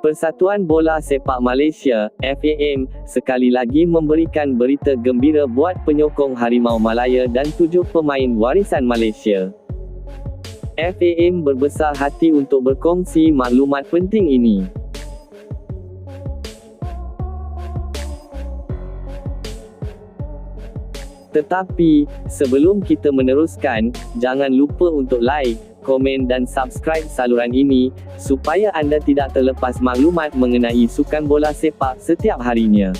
Persatuan Bola Sepak Malaysia, FAM, sekali lagi memberikan berita gembira buat penyokong Harimau Malaya dan tujuh pemain warisan Malaysia. FAM berbesar hati untuk berkongsi maklumat penting ini. Tetapi, sebelum kita meneruskan, jangan lupa untuk like, komen dan subscribe saluran ini, supaya anda tidak terlepas maklumat mengenai sukan bola sepak setiap harinya.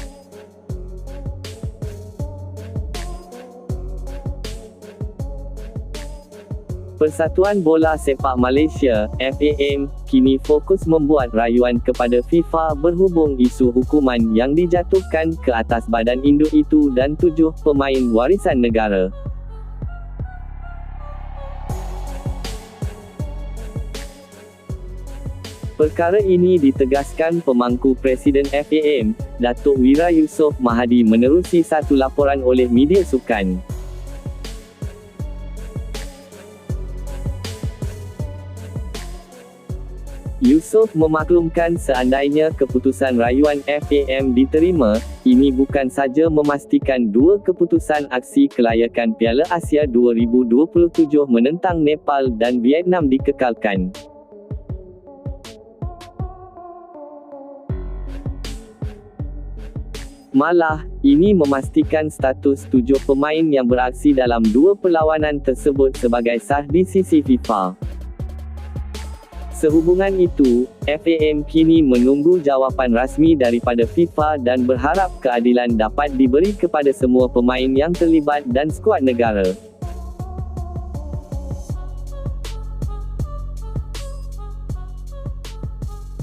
Persatuan Bola Sepak Malaysia, FAM, kini fokus membuat rayuan kepada FIFA berhubung isu hukuman yang dijatuhkan ke atas badan induk itu dan tujuh pemain warisan negara. Perkara ini ditegaskan pemangku Presiden FAM, Datuk Wira Yusof Mahadi menerusi satu laporan oleh media sukan. Yusof memaklumkan seandainya keputusan rayuan FAM diterima, ini bukan saja memastikan dua keputusan aksi kelayakan Piala Asia 2027 menentang Nepal dan Vietnam dikekalkan. Malah, ini memastikan status tujuh pemain yang beraksi dalam dua perlawanan tersebut sebagai sah di sisi FIFA. Sehubungan itu, FAM kini menunggu jawapan rasmi daripada FIFA dan berharap keadilan dapat diberi kepada semua pemain yang terlibat dan skuad negara.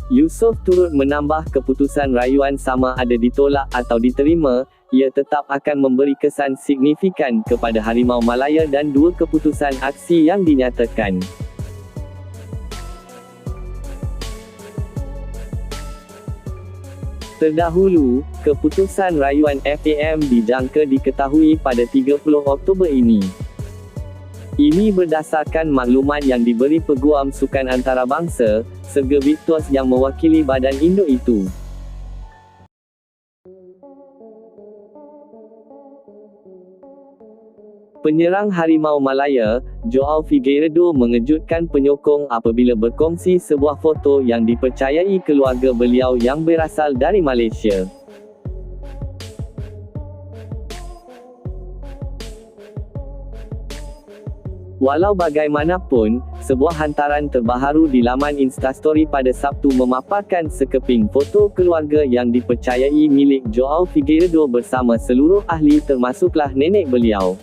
Yusof turut menambah keputusan rayuan sama ada ditolak atau diterima, ia tetap akan memberi kesan signifikan kepada Harimau Malaya dan dua keputusan aksi yang dinyatakan. Terdahulu, keputusan rayuan FAM dijangka diketahui pada 30 Oktober ini. Ini berdasarkan maklumat yang diberi Peguam Sukan Antarabangsa, Serga Victos yang mewakili badan induk itu. Penyerang Harimau Malaya, Joao Figueiredo mengejutkan penyokong apabila berkongsi sebuah foto yang dipercayai keluarga beliau yang berasal dari Malaysia. Walau bagaimanapun, sebuah hantaran terbaharu di laman Instastory pada Sabtu memaparkan sekeping foto keluarga yang dipercayai milik Joao Figueiredo bersama seluruh ahli termasuklah nenek beliau.